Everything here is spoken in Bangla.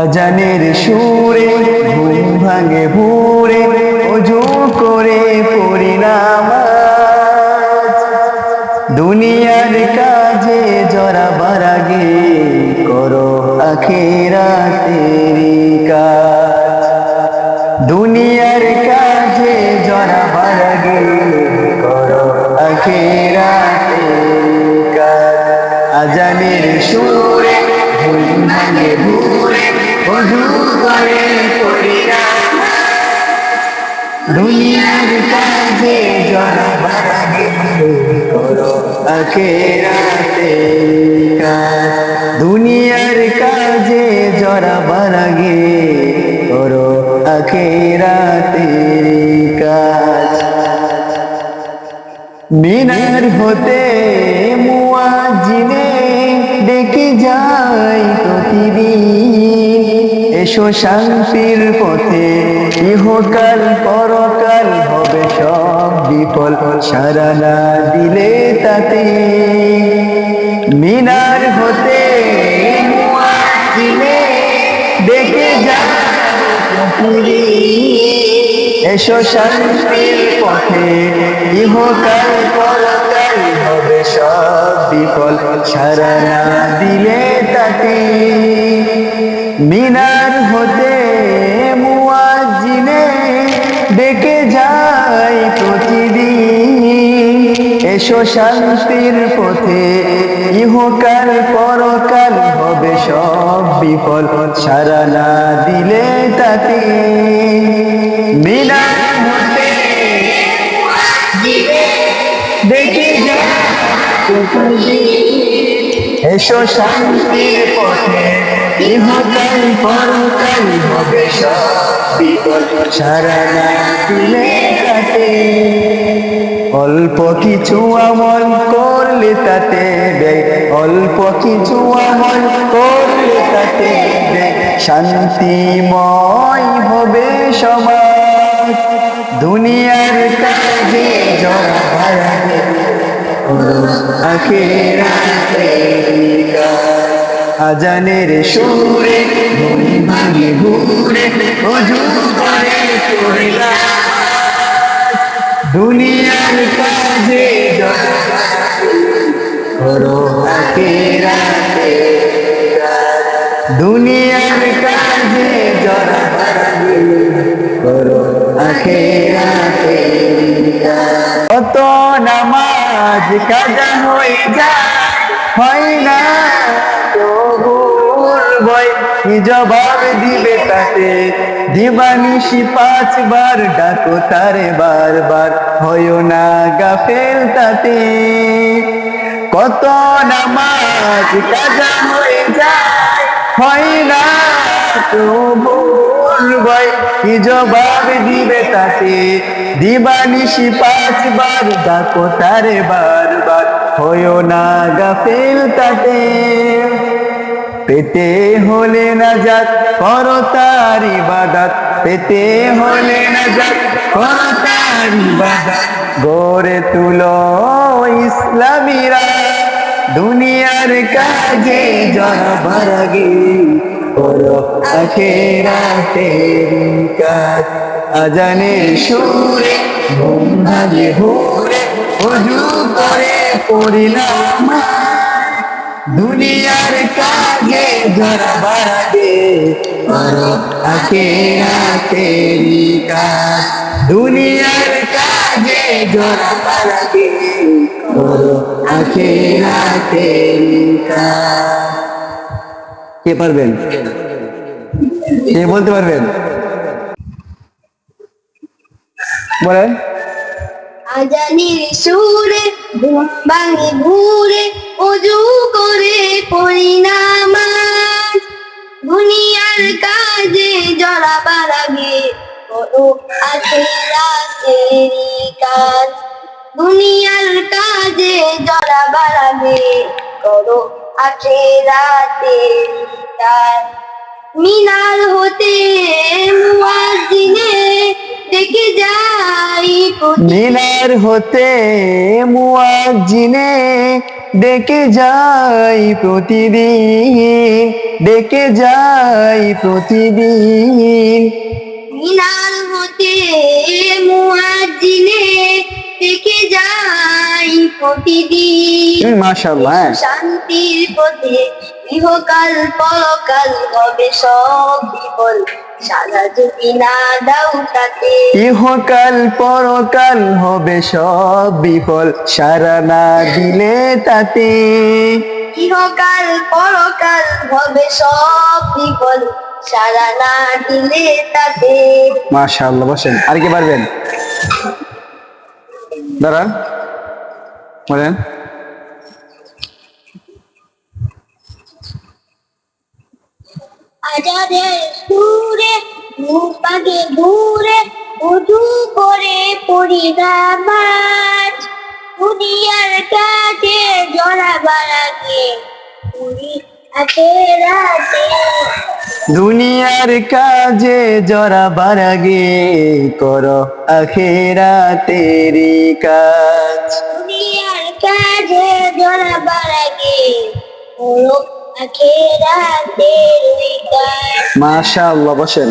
আজানের সুরে ঘুম ভাঙে ভোরে, অজু করে পরিণাম দুনিয়ার কাজে জড়াবার আগে করো আখেরা তেরি কাজ। দুনিয়ার কাজে জড়াবার আগে করো আখেরা তেরি কাজ। আজানের সুরে ঘুম ভাঙে ভোরে দুনিয়ার কাজে আখেরাতে দুনিয়ার কাজে জড়াবার আগে করো, আখেরাতে কাজ। মিনার হতে মুয়াজিনে ডেকে যাই প্রতিদিন এসো শান্তির পথে। ইহকাল পরকাল হবে সব বিফল। সারা না দিলে তাতে মিনার হতে ডেকে যাই এসো শান্তির পথে। ইহকাল পরকাল হবে সব বিফল। সারা না দিলে তাতে মিনার এসো শান্তির পথে। ইহকাল পরকাল হবে সব বিফল। সারা না দিলে তাতে হতে দেখে যা। এসো শান্তির পথে। ইহকাল পরকাল হবে সব বিফল। সারা দিলে তাতে অল্প কিছু আমল করলে তাতে দেয় অল্প কিছু আমল করলে তাতে দেয় শান্তিময় হবে সমাজ, দুনিয়ার কাজে আজানের সুরে ভাঙে ঘুরে অজু পড়লাম কত নামাজ কাজা হয়ে যায়। হয় না জবাব দিবে তাতে দিবানিশি পাঁচবার ডাকো তারে বারবার হয় না গাফেল তাতে কত নামাজ কাজা হয়ে যায় হয় না। ভয় কি জবাব দিবে তাতে দিবানিশি পাঁচবার, ডাকো তারে বারবার। হয় না গাফেল তাতে। পেতে হলে না যাক করো তার ইবাদত পেতে হলে না যাক করো তার ইবাদত গড়ে তুলো ইসলামীরা। দুনিয়ার কাজে জড়াবার আগে করো আখেরাতের কাজ আজানের সুরে, ঘুম ভাগে ভোরে, অজু করে পড়িলাম দুনিয়ার কাজে জড়াবার আগে করো আখেরাতের কাজ দুনিয়ার কাজে জড়াবার আগে কে পারবেন? কে বলতে পারবেন? বলেন। আজানের সুরে ভাঙে ঘুরে অজু করে পরিণামাজ দুনিয়ার কাজে জড়াবার আগে করো আখেরাতেরি কাজ। দুনিয়ার কাজে জড়াবার আগে করো আখেরাতেরি কাজ মিনার হতে মুয়াজ্জিনে দেখে যাই মিনার হতে মুয়াজ্জিনে ডেকে যাই প্রতিদিন। ডেকে যাই প্রতিদিন। মিনাল হতে মুয়াজ্জিনে থেকে যাই প্রতিদিন। মাশাল্লাহ হ্যাঁ। শান্তির পথে ইহকাল পরকাল হবে সব বিফল। সাদা যদি না দাও তাতে ইহকাল পরকাল হবে সব বিফল। সারা না দিলে তাতে ইহকাল পরকাল হবে সব বিফল। সারা না দিলে তাতে মাশাআল্লাহ বসেন আর কি পারবেন? দাঁড়ান বলেন। আজাদের সুরে করে আখেরাতে দুনিয়ার কাজে জরা বারাগে কর আখেরা তেরি কাজ। দুনিয়ার কাজে আগে পুরো আখেরা তেরি কাজ। মাশাআল্লাহ বসেন।